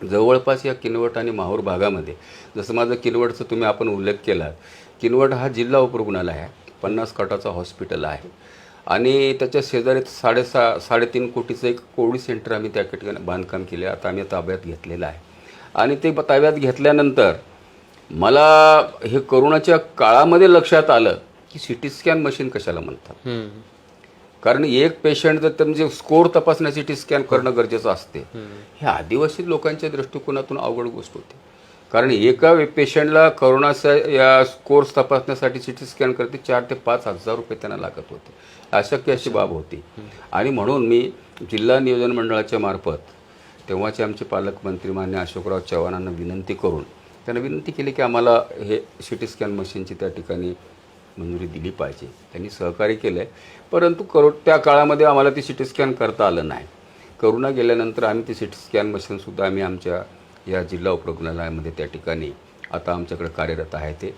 जवळपास या किनवट आणि माहूर भागामध्ये जसं माझं किनवटचं तुम्ही आपण उल्लेख केला किनवट हा जिल्हा उपरुग्णालय आहे पन्नास खाटाचा हॉस्पिटल आहे. आणि त्याच्या शेजारी साडेसा साडेतीन कोटीचं एक कोविड सेंटर आम्ही त्या ठिकाणी बांधकाम केले आता आम्ही ताब्यात घेतलेलं आहे. आणि ते ताब्यात घेतल्यानंतर मला हे करोनाच्या काळामध्ये लक्षात आलं की सी टी स्कॅन मशीन कशाला म्हणतात? कारण एक पेशंट जर ते म्हणजे स्कोर तपासण्यासाठी स्कॅन करणं गरजेचं असते. हे आदिवासी लोकांच्या दृष्टिकोनातून अवघड गोष्ट होती. कारण एका पेशंटला करोनाचा या स्कोर्स तपासण्यासाठी सी टी स्कॅन करते चार ते पाच हजार रुपये त्यांना लागत होते. अशक्य अशी बाब होती. आणि म्हणून मी जिल्हा नियोजन मंडळाच्या मार्फत तेव्हाचे आमचे पालकमंत्री मान्य अशोकराव चव्हाणांना विनंती करून त्यांना विनंती केली की आम्हाला हे सी टी स्कॅन मशीनची त्या ठिकाणी मंजुरी दिली पाहिजे. त्यांनी सहकार्य केलं आहे परंतु करो त्या काळामध्ये आम्हाला ती सी टी स्कॅन करता आलं नाही. करोना गेल्यानंतर आम्ही ती सी टी स्कॅन मशीनसुद्धा आम्ही आमच्या या जिल्हा उपरुग्णालयामध्ये त्या ठिकाणी आता आमच्याकडे कार्यरत आहे ते.